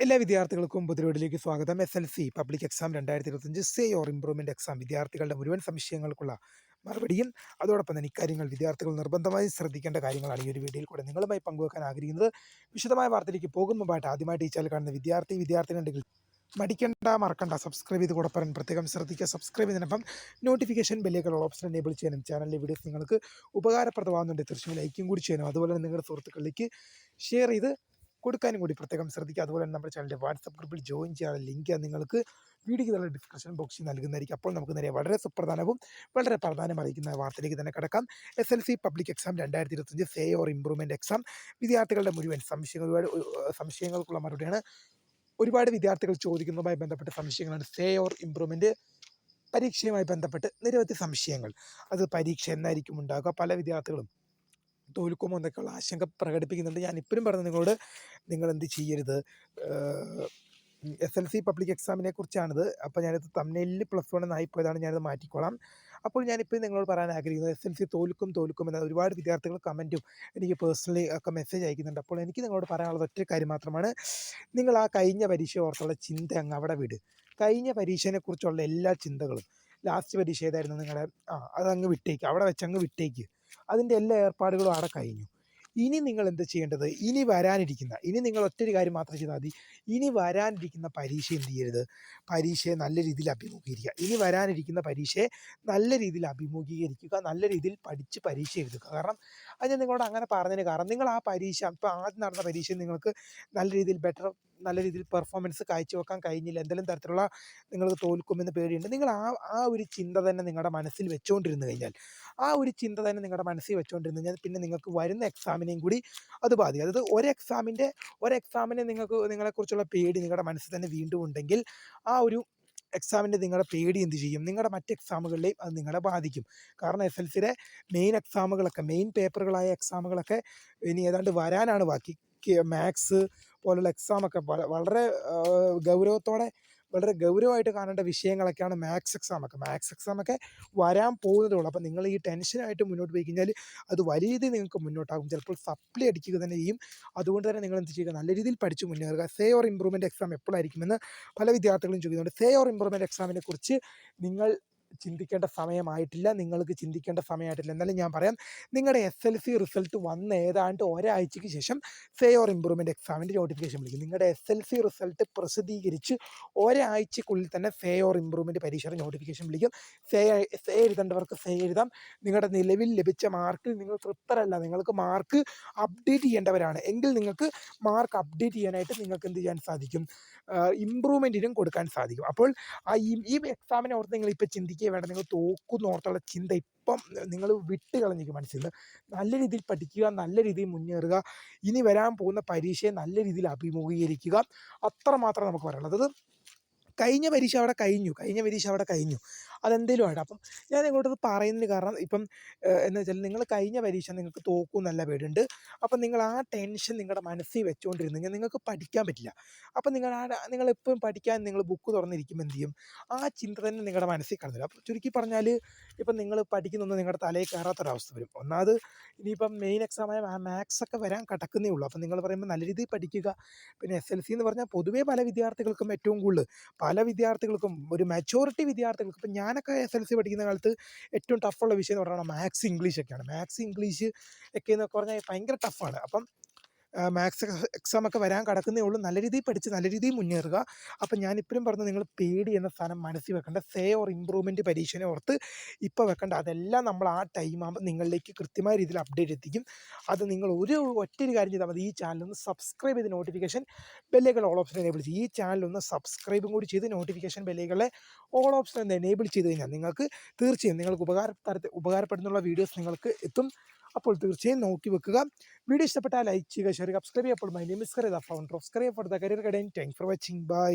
എല്ലാ വിദ്യാർത്ഥികൾക്കും പുതിരോഡിലേക്ക് സ്വാഗതം. S L C public exam രണ്ടായിരത്തി ഇരുപത്തഞ്ച് സേ ഓർ ഇംപ്രൂവ്മെന്റ് എക്സാം വിദ്യാർത്ഥികളുടെ മുഴുവൻ സംശയങ്ങൾക്കുള്ള മറുപടിയും അതോടൊപ്പം തന്നെ ഇക്കാര്യങ്ങൾ വിദ്യാർത്ഥികൾ നിർബന്ധമായി ശ്രദ്ധിക്കേണ്ട കാര്യങ്ങളാണ് ഈ ഒരു വീഡിയോയിൽ കൂടെ നിങ്ങളുമായി പങ്കുവെക്കാൻ ആഗ്രഹിക്കുന്നത്. വിശദമായ വാർത്തയിലേക്ക് പോകും. മുമ്പായിട്ട് ആദ്യമായിട്ട് ഈ ചാനൽ കാണുന്ന വിദ്യാർത്ഥി വിദ്യാർത്ഥിനുണ്ടെങ്കിൽ മടിക്കണ്ട മറക്കണ്ട സബ്സ്ക്രൈബ് ചെയ്ത് കൂടെ പറയാൻ പ്രത്യേകം ശ്രദ്ധിക്കുക. സബ്സ്ക്രൈബ് ചെയ്തതിനൊപ്പം നോട്ടിഫിക്കേഷൻ ബെല്ലേക്കുള്ള ഓപ്ഷൻ എനേബിൾ ചെയ്യാനും ചാനലിലെ വീഡിയോസ് നിങ്ങൾക്ക് ഉപകാരപ്രദമാകുന്നുണ്ട്. തീർച്ചയായും ലൈക്കും കൂടി ചെയ്യാനും അതുപോലെ തന്നെ നിങ്ങളുടെ സുഹൃത്തുക്കളിലേക്ക് ഷെയർ ചെയ്ത് കൊടുക്കാനും കൂടി പ്രത്യേകം ശ്രദ്ധിക്കുക. അതുപോലെ തന്നെ നമ്മുടെ ചാനലിന്റെ വാട്സപ്പ് ഗ്രൂപ്പിൽ ജോയിൻ ചെയ്യാനുള്ള ലിങ്ക് നിങ്ങൾക്ക് വീഡിയോയ്ക്ക് ഡിസ്ക്രിപ്ഷൻ ബോക്സിൽ നൽകുന്നതായിരിക്കും. അപ്പോൾ നമുക്ക് നേരെ വളരെ സുപ്രധാനവും വളരെ പ്രധാനം അറിയിക്കുന്ന വാർത്തയിലേക്ക് തന്നെ കിടക്കാം. S L C public exam രണ്ടായിരത്തി ഇരുപത്തഞ്ച് സേ ഓർ ഇമ്പ്രൂവ്മെന്റ് എക്സാം വിദ്യാർത്ഥികളുടെ മുഴുവൻ സംശയങ്ങൾ സംശയങ്ങൾക്കുള്ള മറുപടിയാണ്. ഒരുപാട് വിദ്യാർത്ഥികൾ ചോദിക്കുന്നതുമായി ബന്ധപ്പെട്ട സംശയങ്ങളാണ്. സേ ഓർ ഇമ്പ്രൂവ്മെന്റ് പരീക്ഷയുമായി ബന്ധപ്പെട്ട് നിരവധി സംശയങ്ങൾ. അത് പരീക്ഷ എന്നായിരിക്കും ഉണ്ടാകുക പല വിദ്യാർത്ഥികളും തോൽക്കുമോ എന്നൊക്കെയുള്ള ആശങ്ക പ്രകടിപ്പിക്കുന്നുണ്ട്. ഞാൻ ഇപ്പോഴും പറഞ്ഞു നിങ്ങളോട് നിങ്ങൾ എന്ത് ചെയ്യരുത് എസ് എൽ സി പബ്ലിക് എക്സാമിനെ കുറിച്ചാണിത്. അപ്പോൾ ഞാനിത് തമ്മിലിൽ പ്ലസ് വൺ എന്നായി പോയതാണ് ഞാനത് മാറ്റിക്കോളാം. അപ്പോൾ ഞാനിപ്പോൾ നിങ്ങളോട് പറയാൻ ആഗ്രഹിക്കുന്നത് എസ് എൽ സി തോൽക്കും തോൽക്കും എന്ന ഒരുപാട് വിദ്യാർത്ഥികൾ കമന്റും എനിക്ക് പേഴ്സണലി ഒക്കെ മെസ്സേജ് അയക്കുന്നുണ്ട്. അപ്പോൾ എനിക്ക് നിങ്ങളോട് പറയാനുള്ളത് ഒറ്റ കാര്യം മാത്രമാണ്. നിങ്ങൾ ആ കഴിഞ്ഞ പരീക്ഷ ഓർത്തുള്ള ചിന്ത അങ്ങ് അവിടെ വിട്. കഴിഞ്ഞ പരീക്ഷയെക്കുറിച്ചുള്ള എല്ലാ ചിന്തകളും ലാസ്റ്റ് പരീക്ഷ ഏതായിരുന്നു നിങ്ങളുടെ ആ അതങ്ങ് വിട്ടേക്ക്. അവിടെ വെച്ചങ്ങ് വിട്ടേക്ക്. അതിന്റെ എല്ലാ ഏർപ്പാടുകളും അവിടെ കഴിഞ്ഞു. ഇനി നിങ്ങൾ എന്ത് ചെയ്യേണ്ടത്? ഇനി വരാനിരിക്കുന്ന ഇനി നിങ്ങൾ ഒറ്റൊരു കാര്യം മാത്രം ചെയ്താൽ മതി. ഇനി വരാനിരിക്കുന്ന പരീക്ഷ എന്ത് ചെയ്യരുത്? പരീക്ഷയെ നല്ല രീതിയിൽ അഭിമുഖീകരിക്കുക. ഇനി വരാനിരിക്കുന്ന പരീക്ഷയെ നല്ല രീതിയിൽ അഭിമുഖീകരിക്കുക നല്ല രീതിയിൽ പഠിച്ച് പരീക്ഷ എഴുതുക. കാരണം അത് ഞാൻ നിങ്ങളോട് അങ്ങനെ പറഞ്ഞതിന് കാരണം നിങ്ങൾ ആ പരീക്ഷ ഇപ്പോൾ ആദ്യം നടന്ന പരീക്ഷ നിങ്ങൾക്ക് നല്ല രീതിയിൽ ബെറ്റർ നല്ല രീതിയിൽ പെർഫോമൻസ് കാഴ്ചവെക്കാൻ കഴിഞ്ഞില്ല. എന്തെങ്കിലും തരത്തിലുള്ള നിങ്ങൾക്ക് തോൽക്കുമെന്ന് പേടിയുണ്ട്. നിങ്ങൾ ആ ആ ഒരു ചിന്ത തന്നെ നിങ്ങളുടെ മനസ്സിൽ വെച്ചുകൊണ്ടിരുന്നു കഴിഞ്ഞാൽ ആ ഒരു ചിന്ത തന്നെ നിങ്ങളുടെ മനസ്സിൽ വെച്ചുകൊണ്ടിരുന്നു കഴിഞ്ഞാൽ പിന്നെ നിങ്ങൾക്ക് വരുന്ന എക്സാമിനെയും കൂടി അത് ബാധിക്കും. അതായത് ഒരു എക്സാമിന്റെ ഒരു എക്സാമിനെ നിങ്ങൾക്ക് നിങ്ങളെക്കുറിച്ചുള്ള പേടി നിങ്ങളുടെ മനസ്സിൽ തന്നെ വീണ്ടും ഉണ്ടെങ്കിൽ ആ ഒരു എക്സാമിന്റെ നിങ്ങളുടെ പേടി എന്ത് ചെയ്യും? നിങ്ങളുടെ മറ്റ് എക്സാമുകളിലെയും അത് നിങ്ങളെ ബാധിക്കും. കാരണം എസ് എൽ സിയുടെ മെയിൻ എക്സാമുകളൊക്കെ മെയിൻ പേപ്പറുകളായ എക്സാമുകളൊക്കെ ഇനി ഏതാണ്ട് വരാനാണ് ബാക്കി. മാത്സ് പോലുള്ള എക്സാമൊക്കെ വള- വളരെ ഗൗരവത്തോടെ വളരെ ഗൗരവമായിട്ട് കാണേണ്ട വിഷയങ്ങളൊക്കെയാണ് മാത്സ് എക്സാമൊക്കെ മാത്സ് എക്സാമൊക്കെ വരാൻ പോകുന്നതേ ഉള്ളൂ. അപ്പോൾ നിങ്ങൾ ഈ ടെൻഷനായിട്ട് മുന്നോട്ട് പോയി കഴിഞ്ഞാൽ അത് വലിയ രീതിയിൽ നിങ്ങൾക്ക് മുന്നോട്ടാകും. ചിലപ്പോൾ സപ്ലി അടിക്കുക തന്നെ ചെയ്യും. അതുകൊണ്ട് തന്നെ നിങ്ങൾ എന്ത് ചെയ്യുക? നല്ല രീതിയിൽ പഠിച്ചു മുന്നേറുക സേ ഓർ ഇമ്പ്രൂവ്മെന്റ് എക്സാം എപ്പോഴായിരിക്കുമെന്ന് പല വിദ്യാർത്ഥികളും ചോദിക്കുന്നുണ്ട്. സേ ഓർ ഇമ്പ്രൂവ്മെന്റ് എക്സാമിനെ കുറിച്ച് നിങ്ങൾ ചിന്തിക്കേണ്ട സമയമായിട്ടില്ല നിങ്ങൾക്ക് ചിന്തിക്കേണ്ട സമയമായിട്ടില്ല. എന്നാലും ഞാൻ പറയാം നിങ്ങളുടെ എസ് എൽ സി റിസൾട്ട് വന്ന് ഏതാണ്ട് ഒരാഴ്ചയ്ക്ക് ശേഷം സേ ഓർ ഇമ്പ്രൂവ്മെന്റ് എക്സാമിന്റെ നോട്ടിഫിക്കേഷൻ വിളിക്കും. നിങ്ങളുടെ എസ് എൽ സി റിസൾട്ട് പ്രസിദ്ധീകരിച്ച് ഒരാഴ്ചക്കുള്ളിൽ തന്നെ സേ ഓർ ഇമ്പ്രൂവ്മെന്റ് പരീക്ഷയുടെ നോട്ടിഫിക്കേഷൻ വിളിക്കും. സേ സേ എഴുതേണ്ടവർക്ക് സേ എഴുതാം. നിങ്ങളുടെ നിലവിൽ ലഭിച്ച മാർക്കിൽ നിങ്ങൾ തൃപ്തരല്ല നിങ്ങൾക്ക് മാർക്ക് അപ്ഡേറ്റ് ചെയ്യേണ്ടവരാണ്. എങ്കിൽ നിങ്ങൾക്ക് മാർക്ക് അപ്ഡേറ്റ് ചെയ്യാനായിട്ട് നിങ്ങൾക്ക് എന്ത് ചെയ്യാൻ സാധിക്കും? ഇമ്പ്രൂവ്മെന്റിനും കൊടുക്കാൻ സാധിക്കും. അപ്പോൾ ഈ എക്സാമിനെ ഓർത്ത് നിങ്ങൾ ഇപ്പോൾ ചിന്തിക്കുക വേണ്ട നിങ്ങൾ തോക്കുന്നോർത്തുള്ള ചിന്ത ഇപ്പം നിങ്ങൾ വിട്ട് കളഞ്ഞിരിക്കും മനസ്സിൽ. നിന്ന് നല്ല രീതിയിൽ പഠിക്കുക നല്ല രീതിയിൽ മുന്നേറുക ഇനി വരാൻ പോകുന്ന പരീക്ഷയെ നല്ല രീതിയിൽ അഭിമുഖീകരിക്കുക. അത്രമാത്രം നമുക്ക് പറയാനുള്ളത്. കഴിഞ്ഞ പരീക്ഷ അവിടെ കഴിഞ്ഞു കഴിഞ്ഞ പരീക്ഷ അവിടെ കഴിഞ്ഞു. അതെന്തേലും ആയിട്ട്. അപ്പം ഞാൻ ഇങ്ങോട്ടത് പറയുന്നതിന് കാരണം ഇപ്പം എന്ന് വെച്ചാൽ നിങ്ങൾ കഴിഞ്ഞ പരീക്ഷ നിങ്ങൾക്ക് തോക്കും നല്ല പേടുണ്ട് അപ്പം നിങ്ങൾ ആ ടെൻഷൻ നിങ്ങളുടെ മനസ്സിൽ വെച്ചുകൊണ്ടിരുന്നെങ്കിൽ നിങ്ങൾക്ക് പഠിക്കാൻ പറ്റില്ല. അപ്പം നിങ്ങൾ ആ നിങ്ങൾ എപ്പോഴും പഠിക്കാൻ നിങ്ങൾ ബുക്ക് തുറന്നിരിക്കുമ്പോൾ എന്ത് ചെയ്യും? ആ ചിന്ത തന്നെ നിങ്ങളുടെ മനസ്സിൽ കടന്നില്ല അപ്പോൾ ചുരുക്കി പറഞ്ഞാൽ ഇപ്പം നിങ്ങൾ പഠിക്കുന്നൊന്നും നിങ്ങളുടെ തലയിൽ കയറാത്തൊരവസ്ഥ വരും. ഒന്നാമത് ഇനിയിപ്പം മെയിൻ എക്സാമായ മാത്സ് ഒക്കെ വരാൻ കിടക്കുന്നേ ഉള്ളൂ. അപ്പം നിങ്ങൾ പറയുമ്പോൾ നല്ല രീതിയിൽ പഠിക്കുക. പിന്നെ എസ് എൽ സി എന്ന് പറഞ്ഞാൽ പൊതുവേ പല വിദ്യാർത്ഥികൾക്കും ഏറ്റവും കൂടുതൽ പല വിദ്യാർത്ഥികൾക്കും ഒരു മെച്ചോറിറ്റി വിദ്യാർത്ഥികൾക്കും ഇപ്പം ഞാനൊക്കെ എസ് എൽ സി പഠിക്കുന്ന കാലത്ത് ഏറ്റവും ടഫുള്ള വിഷയം എന്ന് പറഞ്ഞാൽ മാത്സ് ഇംഗ്ലീഷ് ഒക്കെയാണ്. മാത്സ് ഇംഗ്ലീഷ് ഒക്കെ എന്ന് പറഞ്ഞാൽ ഭയങ്കര ടഫാണ് അപ്പം മാത്സ് എക്സാം ഒക്കെ വരാൻ കിടക്കുന്നേ ഉള്ളൂ. നല്ല രീതിയിൽ പഠിച്ച് നല്ല രീതിയിൽ മുന്നേറുക. അപ്പം ഞാനിപ്പോഴും പറഞ്ഞു നിങ്ങൾ പേടി എന്ന സ്ഥാനം മനസ്സിൽ വെക്കേണ്ട. സേ ഓർ ഇമ്പ്രൂവ്മെന്റ് പരീക്ഷനെ ഓർത്ത് ഇപ്പോൾ വെക്കേണ്ട. അതെല്ലാം നമ്മൾ ആ ടൈം ആകുമ്പോൾ നിങ്ങളിലേക്ക് കൃത്യമായ രീതിയിൽ അപ്ഡേറ്റ് എത്തിക്കും. അത് നിങ്ങൾ ഒരു ഒറ്റൊരു കാര്യം ചെയ്താൽ മതി. ഈ ചാനലൊന്ന് സബ്സ്ക്രൈബ് ചെയ്ത് നോട്ടിഫിക്കേഷൻ ബെല്ലുകൾ ഓൾ ഓപ്ഷൻ എനേബിൾ ചെയ്യും. ഈ ചാനലൊന്ന് സബ്സ്ക്രൈബും കൂടി ചെയ്ത് നോട്ടിഫിക്കേഷൻ ബെല്ലുകളെ ഓൾ ഓപ്ഷൻ ഒന്ന് എനേബിൾ ചെയ്ത് കഴിഞ്ഞാൽ നിങ്ങൾക്ക് തീർച്ചയായും നിങ്ങൾക്ക് ഉപകാര ഉപകാരപ്പെടുന്നുള്ള വീഡിയോസ് നിങ്ങൾക്ക് എത്തും. അപ്പോൾ തീർച്ചയായും നോക്കി വെക്കുക. വീഡിയോ ഇഷ്ടപ്പെട്ടാൽ ലൈക്ക് ചെയ്യുക ഷെയർ സബ്സ്ക്രൈബ് ചെയ്യുക. അപ്പോൾ my for the career guidance thanks for watching bye